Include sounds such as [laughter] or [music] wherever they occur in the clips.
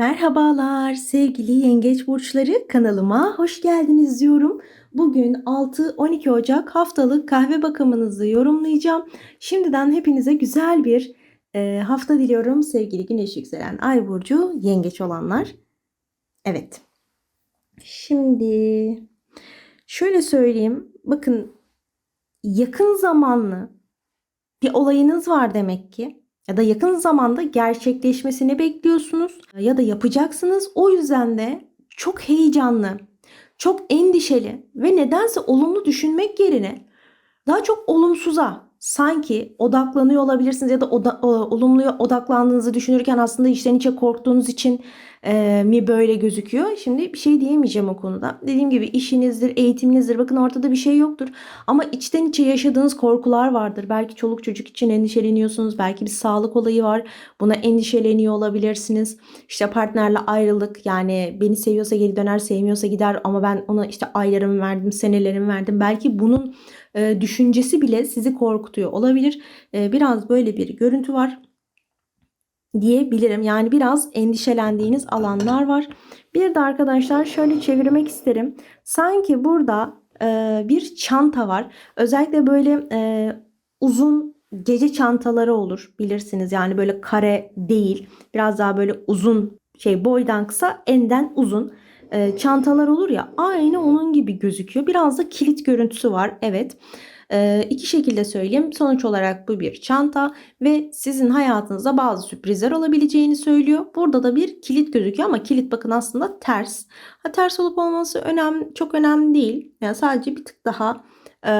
Merhabalar sevgili yengeç burçları kanalıma hoş geldiniz diyorum. Bugün 6-12 Ocak haftalık kahve bakımınızı yorumlayacağım. Şimdiden hepinize güzel bir e, hafta diliyorum sevgili güneş yükselen ay burcu yengeç olanlar. Evet. Şimdi şöyle söyleyeyim. Bakın yakın zamanlı bir olayınız var demek ki ya da yakın zamanda gerçekleşmesini bekliyorsunuz ya da yapacaksınız. O yüzden de çok heyecanlı, çok endişeli ve nedense olumlu düşünmek yerine daha çok olumsuza sanki odaklanıyor olabilirsiniz ya da oda, o, olumluya odaklandığınızı düşünürken aslında içten içe korktuğunuz için e, mi böyle gözüküyor? Şimdi bir şey diyemeyeceğim o konuda. Dediğim gibi işinizdir, eğitiminizdir. Bakın ortada bir şey yoktur. Ama içten içe yaşadığınız korkular vardır. Belki çoluk çocuk için endişeleniyorsunuz. Belki bir sağlık olayı var. Buna endişeleniyor olabilirsiniz. İşte partnerle ayrılık yani beni seviyorsa geri döner, sevmiyorsa gider ama ben ona işte aylarımı verdim, senelerimi verdim. Belki bunun düşüncesi bile sizi korkutuyor olabilir. Biraz böyle bir görüntü var diyebilirim. Yani biraz endişelendiğiniz alanlar var. Bir de arkadaşlar şöyle çevirmek isterim. Sanki burada bir çanta var. Özellikle böyle uzun gece çantaları olur bilirsiniz. Yani böyle kare değil. Biraz daha böyle uzun şey boydan kısa enden uzun e, çantalar olur ya aynı onun gibi gözüküyor. Biraz da kilit görüntüsü var. Evet. E, iki şekilde söyleyeyim. Sonuç olarak bu bir çanta ve sizin hayatınızda bazı sürprizler olabileceğini söylüyor. Burada da bir kilit gözüküyor ama kilit bakın aslında ters. Ha, ters olup olması önemli, çok önemli değil. Yani sadece bir tık daha e,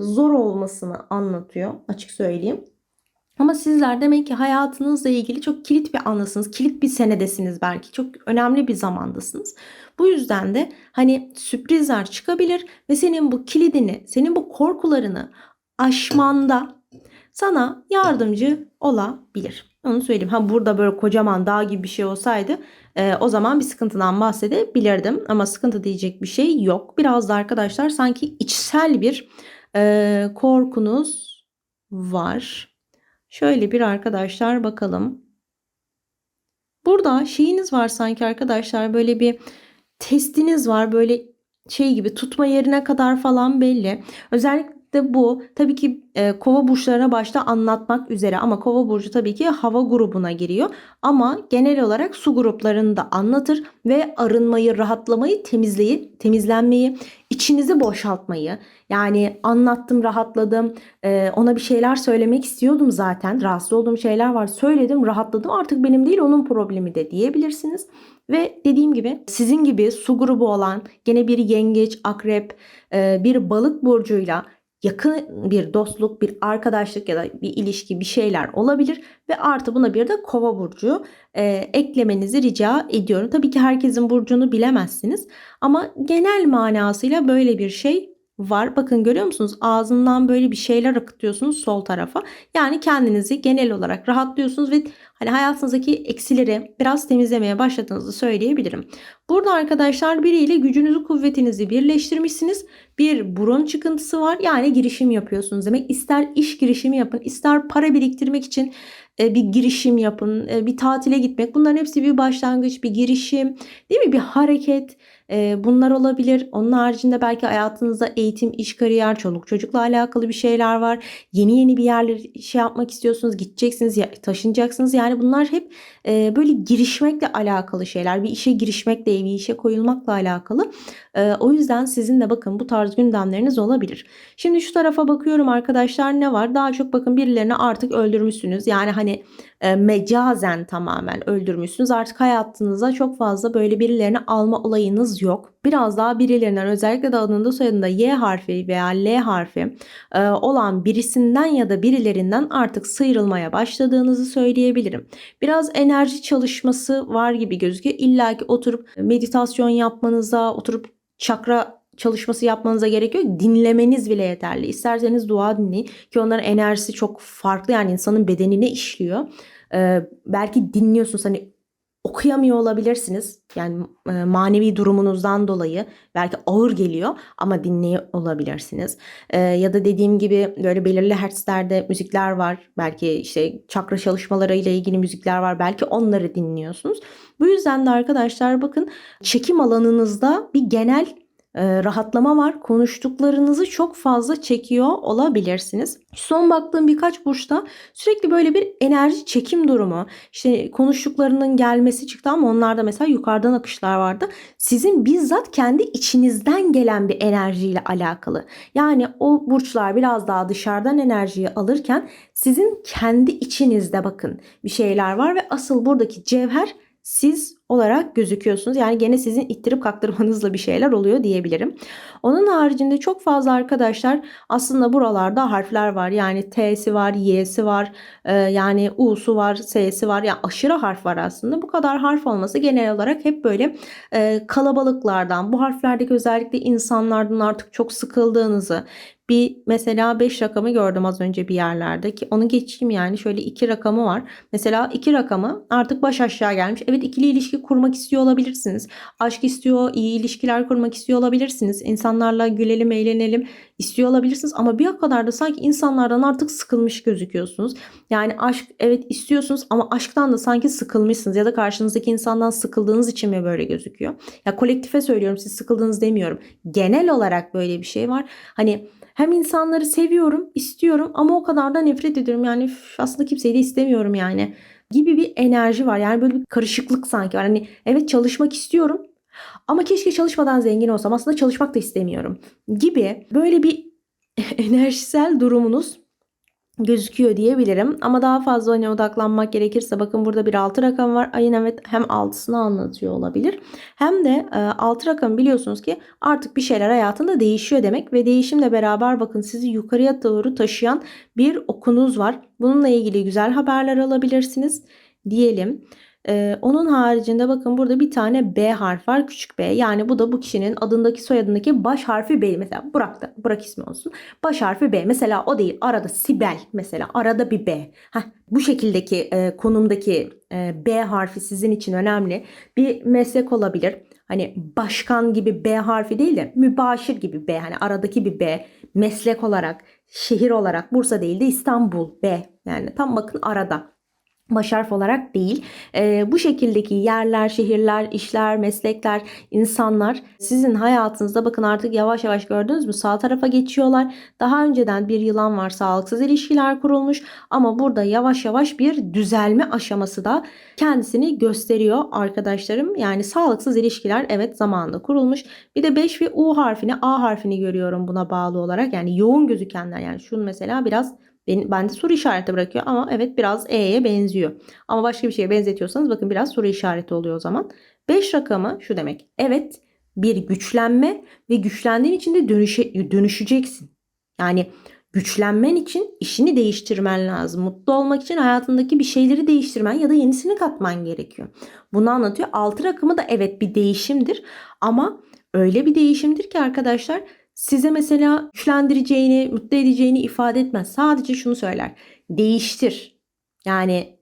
zor olmasını anlatıyor açık söyleyeyim. Ama sizler demek ki hayatınızla ilgili çok kilit bir anlasınız. Kilit bir senedesiniz belki. Çok önemli bir zamandasınız. Bu yüzden de hani sürprizler çıkabilir ve senin bu kilidini, senin bu korkularını aşmanda sana yardımcı olabilir. Onu söyleyeyim. Ha burada böyle kocaman dağ gibi bir şey olsaydı e, o zaman bir sıkıntıdan bahsedebilirdim. Ama sıkıntı diyecek bir şey yok. Biraz da arkadaşlar sanki içsel bir e, korkunuz var. Şöyle bir arkadaşlar bakalım. Burada şeyiniz var sanki arkadaşlar böyle bir testiniz var böyle şey gibi tutma yerine kadar falan belli. Özellikle bu tabii ki e, kova burçlarına başta anlatmak üzere ama kova burcu tabii ki hava grubuna giriyor. Ama genel olarak su gruplarını da anlatır ve arınmayı, rahatlamayı, temizleyi, temizlenmeyi, içinizi boşaltmayı yani anlattım, rahatladım, e, ona bir şeyler söylemek istiyordum zaten. Rahatsız olduğum şeyler var. Söyledim, rahatladım. Artık benim değil onun problemi de diyebilirsiniz. Ve dediğim gibi sizin gibi su grubu olan gene bir yengeç, akrep, bir balık burcuyla yakın bir dostluk, bir arkadaşlık ya da bir ilişki bir şeyler olabilir ve artı buna bir de kova burcu e, eklemenizi rica ediyorum. Tabii ki herkesin burcunu bilemezsiniz ama genel manasıyla böyle bir şey var. Bakın görüyor musunuz? Ağzından böyle bir şeyler akıtıyorsunuz sol tarafa. Yani kendinizi genel olarak rahatlıyorsunuz ve hani hayatınızdaki eksileri biraz temizlemeye başladığınızı söyleyebilirim. Burada arkadaşlar biriyle gücünüzü kuvvetinizi birleştirmişsiniz. Bir burun çıkıntısı var. Yani girişim yapıyorsunuz demek. İster iş girişimi yapın, ister para biriktirmek için bir girişim yapın, e, bir tatile gitmek. Bunların hepsi bir başlangıç, bir girişim, değil mi? Bir hareket. E, bunlar olabilir. Onun haricinde belki hayatınızda eğitim, iş, kariyer, çoluk çocukla alakalı bir şeyler var. Yeni yeni bir yerler şey yapmak istiyorsunuz, gideceksiniz, taşınacaksınız. Yani bunlar hep böyle girişmekle alakalı şeyler. Bir işe girişmekle, bir işe koyulmakla alakalı. O yüzden sizin de bakın bu tarz gündemleriniz olabilir. Şimdi şu tarafa bakıyorum arkadaşlar ne var? Daha çok bakın birilerini artık öldürmüşsünüz. Yani hani e, mecazen tamamen öldürmüşsünüz. Artık hayatınıza çok fazla böyle birilerini alma olayınız yok. Biraz daha birilerinden özellikle de adında soyadında Y harfi veya L harfi e, olan birisinden ya da birilerinden artık sıyrılmaya başladığınızı söyleyebilirim. Biraz enerji çalışması var gibi gözüküyor. İlla ki oturup meditasyon yapmanıza, oturup çakra çalışması yapmanıza gerek yok. Dinlemeniz bile yeterli. İsterseniz dua dinleyin ki onların enerjisi çok farklı yani insanın bedenine işliyor. Ee, belki dinliyorsunuz hani okuyamıyor olabilirsiniz. Yani e, manevi durumunuzdan dolayı belki ağır geliyor ama dinliyor olabilirsiniz. E, ya da dediğim gibi böyle belirli hertzlerde müzikler var. Belki işte çakra çalışmaları ile ilgili müzikler var. Belki onları dinliyorsunuz. Bu yüzden de arkadaşlar bakın çekim alanınızda bir genel e, rahatlama var. Konuştuklarınızı çok fazla çekiyor olabilirsiniz. Son baktığım birkaç burçta sürekli böyle bir enerji çekim durumu. İşte konuştuklarının gelmesi çıktı ama onlarda mesela yukarıdan akışlar vardı. Sizin bizzat kendi içinizden gelen bir enerjiyle alakalı. Yani o burçlar biraz daha dışarıdan enerjiyi alırken sizin kendi içinizde bakın bir şeyler var ve asıl buradaki cevher siz olarak gözüküyorsunuz. Yani gene sizin ittirip kaktırmanızla bir şeyler oluyor diyebilirim. Onun haricinde çok fazla arkadaşlar aslında buralarda harfler var. Yani T'si var, Y'si var, e, yani U'su var, S'si var. Yani aşırı harf var aslında. Bu kadar harf olması genel olarak hep böyle e, kalabalıklardan, bu harflerdeki özellikle insanlardan artık çok sıkıldığınızı, bir mesela 5 rakamı gördüm az önce bir yerlerde ki onu geçeyim yani şöyle 2 rakamı var. Mesela 2 rakamı artık baş aşağı gelmiş. Evet ikili ilişki kurmak istiyor olabilirsiniz. Aşk istiyor, iyi ilişkiler kurmak istiyor olabilirsiniz. İnsanlarla gülelim, eğlenelim istiyor olabilirsiniz ama bir kadar da sanki insanlardan artık sıkılmış gözüküyorsunuz. Yani aşk evet istiyorsunuz ama aşktan da sanki sıkılmışsınız ya da karşınızdaki insandan sıkıldığınız için mi böyle gözüküyor? Ya kolektife söylüyorum siz sıkıldınız demiyorum. Genel olarak böyle bir şey var. Hani hem insanları seviyorum, istiyorum ama o kadar da nefret ediyorum. Yani aslında kimseyi de istemiyorum yani gibi bir enerji var. Yani böyle bir karışıklık sanki var. Hani evet çalışmak istiyorum ama keşke çalışmadan zengin olsam. Aslında çalışmak da istemiyorum gibi böyle bir [laughs] enerjisel durumunuz gözüküyor diyebilirim. Ama daha fazla hani odaklanmak gerekirse bakın burada bir 6 rakam var. Ayın evet hem 6'sını anlatıyor olabilir. Hem de e, 6 rakam biliyorsunuz ki artık bir şeyler hayatında değişiyor demek ve değişimle beraber bakın sizi yukarıya doğru taşıyan bir okunuz var. Bununla ilgili güzel haberler alabilirsiniz diyelim. Ee, onun haricinde bakın burada bir tane B harf var. Küçük B. Yani bu da bu kişinin adındaki soyadındaki baş harfi B. Mesela Burak da Burak ismi olsun. Baş harfi B. Mesela o değil. Arada Sibel mesela. Arada bir B. Heh, bu şekildeki e, konumdaki e, B harfi sizin için önemli. Bir meslek olabilir. Hani başkan gibi B harfi değil de mübaşir gibi B. Hani aradaki bir B. Meslek olarak, şehir olarak Bursa değil de İstanbul B. Yani tam bakın arada baş harf olarak değil. E, bu şekildeki yerler, şehirler, işler, meslekler, insanlar sizin hayatınızda bakın artık yavaş yavaş gördünüz mü sağ tarafa geçiyorlar. Daha önceden bir yılan var sağlıksız ilişkiler kurulmuş ama burada yavaş yavaş bir düzelme aşaması da kendisini gösteriyor arkadaşlarım. Yani sağlıksız ilişkiler evet zamanında kurulmuş. Bir de 5 ve U harfini A harfini görüyorum buna bağlı olarak. Yani yoğun gözükenler yani şunu mesela biraz bende soru işareti bırakıyor ama evet biraz E'ye benziyor. Ama başka bir şeye benzetiyorsanız bakın biraz soru işareti oluyor o zaman. 5 rakamı şu demek. Evet bir güçlenme ve güçlendiğin için de dönüşe, dönüşeceksin. Yani güçlenmen için işini değiştirmen lazım. Mutlu olmak için hayatındaki bir şeyleri değiştirmen ya da yenisini katman gerekiyor. Bunu anlatıyor. 6 rakamı da evet bir değişimdir ama öyle bir değişimdir ki arkadaşlar size mesela güçlendireceğini, mutlu edeceğini ifade etmez. Sadece şunu söyler. Değiştir. Yani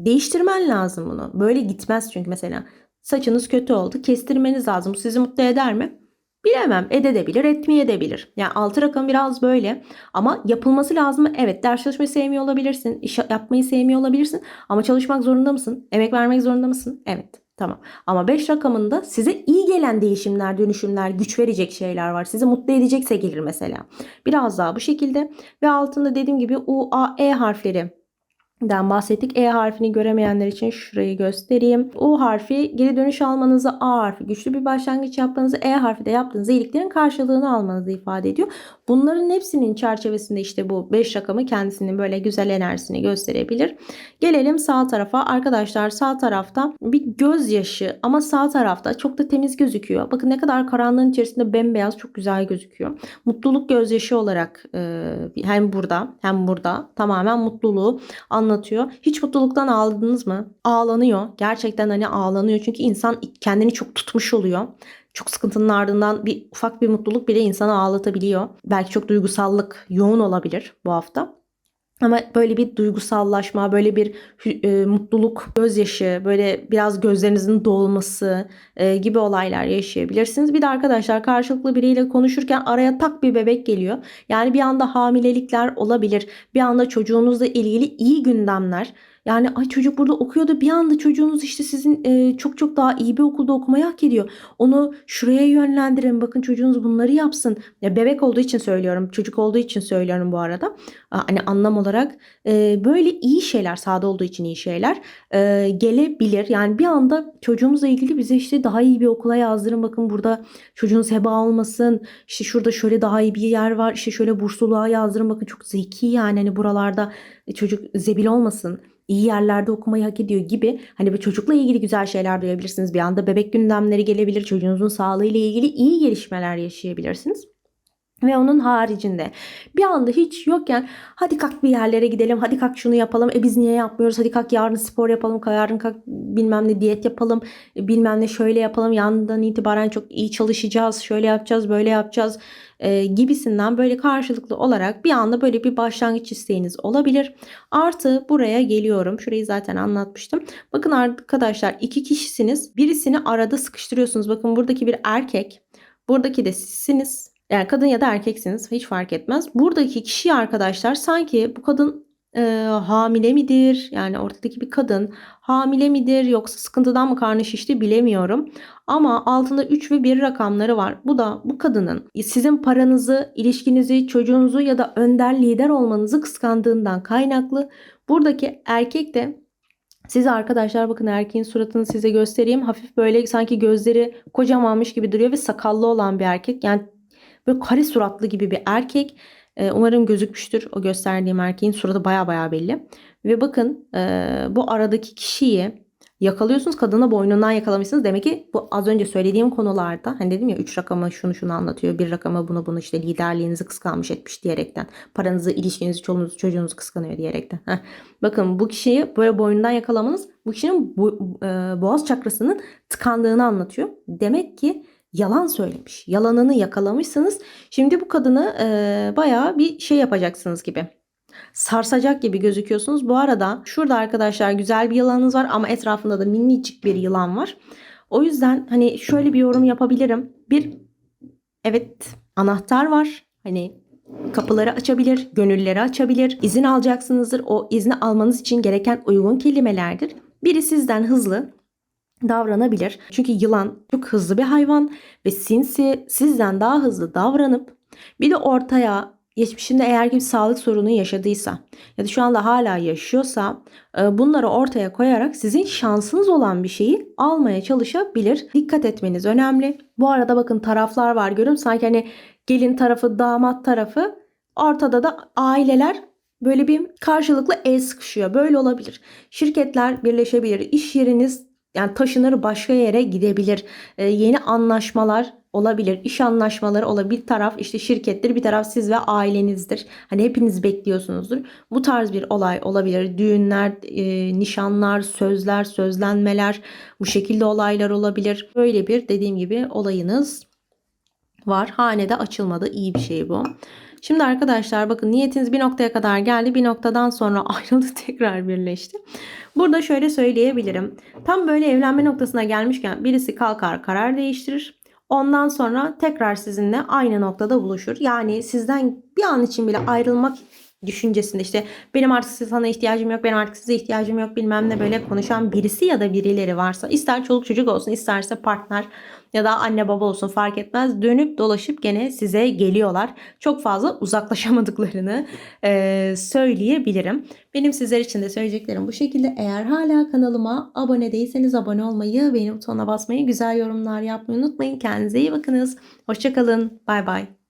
değiştirmen lazım bunu. Böyle gitmez çünkü mesela saçınız kötü oldu. Kestirmeniz lazım. Bu sizi mutlu eder mi? Bilemem. Edebilir, etmeyebilir. Yani altı rakam biraz böyle. Ama yapılması lazım mı? Evet. Ders çalışmayı sevmiyor olabilirsin. İş yapmayı sevmiyor olabilirsin. Ama çalışmak zorunda mısın? Emek vermek zorunda mısın? Evet. Tamam. Ama 5 rakamında size iyi gelen değişimler, dönüşümler, güç verecek şeyler var. Sizi mutlu edecekse gelir mesela. Biraz daha bu şekilde. Ve altında dediğim gibi U, A, E harfleri den bahsettik. E harfini göremeyenler için şurayı göstereyim. U harfi geri dönüş almanızı, A harfi güçlü bir başlangıç yapmanızı, E harfi de yaptığınız iyiliklerin karşılığını almanızı ifade ediyor. Bunların hepsinin çerçevesinde işte bu 5 rakamı kendisinin böyle güzel enerjisini gösterebilir. Gelelim sağ tarafa. Arkadaşlar sağ tarafta bir gözyaşı ama sağ tarafta çok da temiz gözüküyor. Bakın ne kadar karanlığın içerisinde bembeyaz çok güzel gözüküyor. Mutluluk gözyaşı olarak hem burada hem burada tamamen mutluluğu anlatıyor anlatıyor. Hiç mutluluktan ağladınız mı? Ağlanıyor. Gerçekten hani ağlanıyor. Çünkü insan kendini çok tutmuş oluyor. Çok sıkıntının ardından bir ufak bir mutluluk bile insanı ağlatabiliyor. Belki çok duygusallık yoğun olabilir bu hafta. Ama böyle bir duygusallaşma, böyle bir e, mutluluk, gözyaşı, böyle biraz gözlerinizin dolması e, gibi olaylar yaşayabilirsiniz. Bir de arkadaşlar karşılıklı biriyle konuşurken araya tak bir bebek geliyor. Yani bir anda hamilelikler olabilir. Bir anda çocuğunuzla ilgili iyi gündemler. Yani ay çocuk burada okuyordu bir anda çocuğunuz işte sizin e, çok çok daha iyi bir okulda okumayı hak ediyor. Onu şuraya yönlendirin bakın çocuğunuz bunları yapsın. Ya bebek olduğu için söylüyorum çocuk olduğu için söylüyorum bu arada. Hani anlam olarak e, böyle iyi şeyler sağda olduğu için iyi şeyler e, gelebilir. Yani bir anda çocuğumuzla ilgili bize işte daha iyi bir okula yazdırın bakın burada çocuğunuz heba olmasın. İşte şurada şöyle daha iyi bir yer var. İşte şöyle bursluluğa yazdırın bakın çok zeki yani hani buralarda çocuk zebil olmasın iyi yerlerde okumayı hak ediyor gibi hani bu çocukla ilgili güzel şeyler duyabilirsiniz. Bir anda bebek gündemleri gelebilir. Çocuğunuzun sağlığı ile ilgili iyi gelişmeler yaşayabilirsiniz. Ve onun haricinde bir anda hiç yokken hadi kalk bir yerlere gidelim hadi kalk şunu yapalım e biz niye yapmıyoruz hadi kalk yarın spor yapalım yarın kalk bilmem ne diyet yapalım e, bilmem ne şöyle yapalım yandan itibaren çok iyi çalışacağız şöyle yapacağız böyle yapacağız e, gibisinden böyle karşılıklı olarak bir anda böyle bir başlangıç isteğiniz olabilir. Artı buraya geliyorum. Şurayı zaten anlatmıştım. Bakın arkadaşlar iki kişisiniz. Birisini arada sıkıştırıyorsunuz. Bakın buradaki bir erkek. Buradaki de sizsiniz. Yani kadın ya da erkeksiniz hiç fark etmez. Buradaki kişi arkadaşlar sanki bu kadın e, hamile midir? Yani ortadaki bir kadın hamile midir yoksa sıkıntıdan mı karnı şişti bilemiyorum. Ama altında 3 ve 1 rakamları var. Bu da bu kadının sizin paranızı, ilişkinizi, çocuğunuzu ya da önder lider olmanızı kıskandığından kaynaklı. Buradaki erkek de size arkadaşlar bakın erkeğin suratını size göstereyim. Hafif böyle sanki gözleri kocamanmış gibi duruyor ve sakallı olan bir erkek. Yani böyle kare suratlı gibi bir erkek. Ee, Umarım gözükmüştür o gösterdiğim erkeğin suratı baya baya belli. Ve bakın e, bu aradaki kişiyi yakalıyorsunuz. Kadına boynundan yakalamışsınız. Demek ki bu az önce söylediğim konularda hani dedim ya 3 rakamı şunu şunu anlatıyor. Bir rakamı bunu bunu işte liderliğinizi kıskanmış etmiş diyerekten. Paranızı, ilişkinizi, çoluğunuzu, çocuğunuzu kıskanıyor diyerekten. Heh. Bakın bu kişiyi böyle boynundan yakalamanız bu kişinin bu, e, boğaz çakrasının tıkandığını anlatıyor. Demek ki yalan söylemiş. Yalanını yakalamışsınız. Şimdi bu kadını e, bayağı bir şey yapacaksınız gibi. Sarsacak gibi gözüküyorsunuz. Bu arada şurada arkadaşlar güzel bir yılanınız var ama etrafında da minicik bir yılan var. O yüzden hani şöyle bir yorum yapabilirim. Bir evet anahtar var. Hani kapıları açabilir, gönülleri açabilir. İzin alacaksınızdır. O izni almanız için gereken uygun kelimelerdir. Biri sizden hızlı, davranabilir. Çünkü yılan çok hızlı bir hayvan ve sinsi sizden daha hızlı davranıp bir de ortaya geçmişinde eğer ki bir sağlık sorunu yaşadıysa ya da şu anda hala yaşıyorsa e, bunları ortaya koyarak sizin şansınız olan bir şeyi almaya çalışabilir. Dikkat etmeniz önemli. Bu arada bakın taraflar var görüyorum sanki hani gelin tarafı damat tarafı ortada da aileler böyle bir karşılıklı el sıkışıyor. Böyle olabilir. Şirketler birleşebilir. İş yeriniz yani taşınır başka yere gidebilir. Ee, yeni anlaşmalar olabilir. İş anlaşmaları olabilir. Bir taraf işte şirkettir, bir taraf siz ve ailenizdir. Hani hepiniz bekliyorsunuzdur. Bu tarz bir olay olabilir. Düğünler, e, nişanlar, sözler, sözlenmeler bu şekilde olaylar olabilir. Böyle bir dediğim gibi olayınız var. Hanede açılmadı. İyi bir şey bu. Şimdi arkadaşlar bakın niyetiniz bir noktaya kadar geldi. Bir noktadan sonra [laughs] ayrıldı tekrar birleşti. Burada şöyle söyleyebilirim. Tam böyle evlenme noktasına gelmişken birisi kalkar karar değiştirir. Ondan sonra tekrar sizinle aynı noktada buluşur. Yani sizden bir an için bile ayrılmak düşüncesinde işte benim artık sana ihtiyacım yok, benim artık size ihtiyacım yok bilmem ne böyle konuşan birisi ya da birileri varsa ister çoluk çocuk olsun isterse partner ya da anne baba olsun fark etmez dönüp dolaşıp gene size geliyorlar. Çok fazla uzaklaşamadıklarını e, söyleyebilirim. Benim sizler için de söyleyeceklerim bu şekilde. Eğer hala kanalıma abone değilseniz abone olmayı, beğeni butonuna basmayı, güzel yorumlar yapmayı unutmayın. Kendinize iyi bakınız. Hoşçakalın. Bay bay.